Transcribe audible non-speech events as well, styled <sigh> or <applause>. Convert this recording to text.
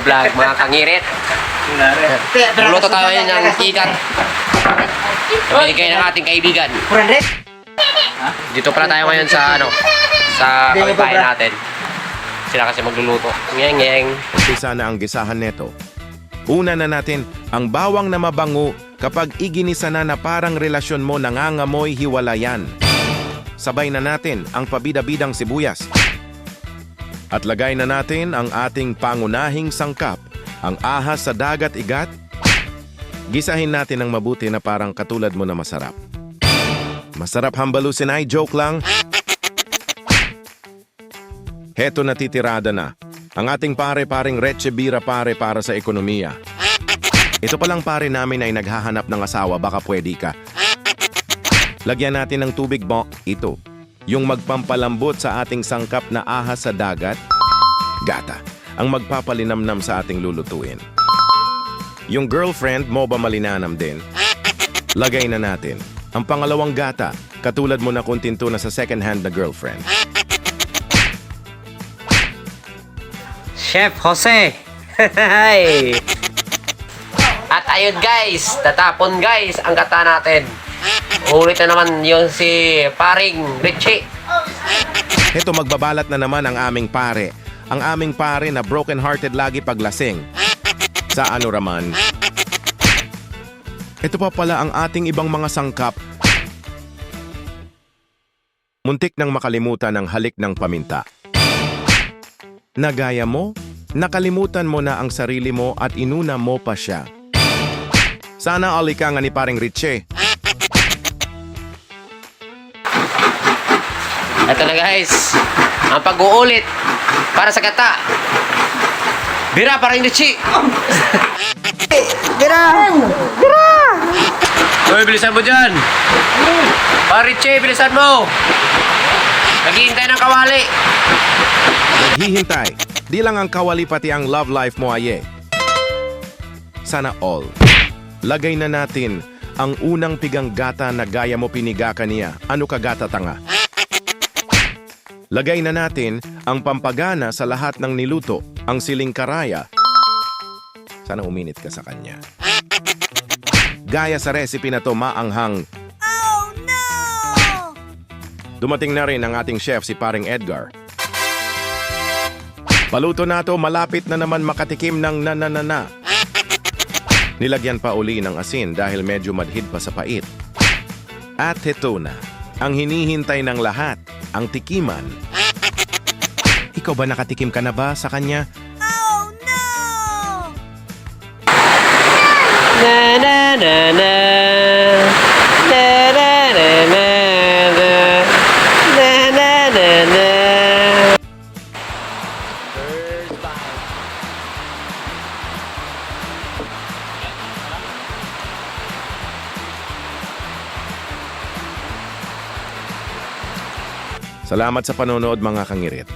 vlog, mga kangirit. Luluto tayo ng ikat. Binigay ng ating kaibigan. Dito pala tayo ngayon sa ano, sa kapitbahay natin. Sila kasi magluluto. Ngeng ngeng. Umpisa na ang gisahan neto. Una na natin ang bawang na mabango kapag iginisa na na parang relasyon mo nangangamoy hiwalayan. Sabay na natin ang pabida-bidang sibuyas. At lagay na natin ang ating pangunahing sangkap, ang ahas sa dagat igat. Gisahin natin ng mabuti na parang katulad mo na masarap. Masarap hambalusin ay joke lang. Heto natitirada na. Ang ating pare-paring Reche pare para sa ekonomiya. Ito palang pare namin ay naghahanap ng asawa, baka pwede ka. Lagyan natin ng tubig mo. Ito, yung magpampalambot sa ating sangkap na ahas sa dagat. Gata, ang magpapalinamnam sa ating lulutuin. Yung girlfriend mo ba malinanam din? Lagay na natin. Ang pangalawang gata, katulad mo na kuntinto na sa second hand na girlfriend. Chef Jose. <laughs> At ayun guys, tatapon guys ang kata natin. Ulit na naman yung si paring Richie. Heto magbabalat na naman ang aming pare. Ang aming pare na broken-hearted lagi paglasing. Sa ano raman? Ito pa pala ang ating ibang mga sangkap. Muntik nang makalimutan ang halik ng paminta. Nagaya mo? Nakalimutan mo na ang sarili mo at inuna mo pa siya. Sana alika nga ni paring Richie. Ito na guys, ang pag-uulit para sa kata. Bira paring Richie. Bira! Bira! Uy, bilisan mo dyan. Pa Richie, bilisan mo. Naghihintay ng kawali. Naghihintay. Di lang ang kawali pati ang love life mo aye. Sana all. Lagay na natin ang unang pigang gata na gaya mo piniga kaniya. Ano ka gata tanga? Lagay na natin ang pampagana sa lahat ng niluto, ang siling karaya. Sana uminit ka sa kanya. Gaya sa recipe na to maanghang. Oh no! Dumating na rin ang ating chef si paring Edgar. Paluto na to, malapit na naman makatikim ng nananana. Nilagyan pa uli ng asin dahil medyo madhid pa sa pait. At heto na, ang hinihintay ng lahat, ang tikiman. Ikaw ba nakatikim ka na ba sa kanya? Oh no! Na na na na. Na Salamat sa panonood mga kangirit.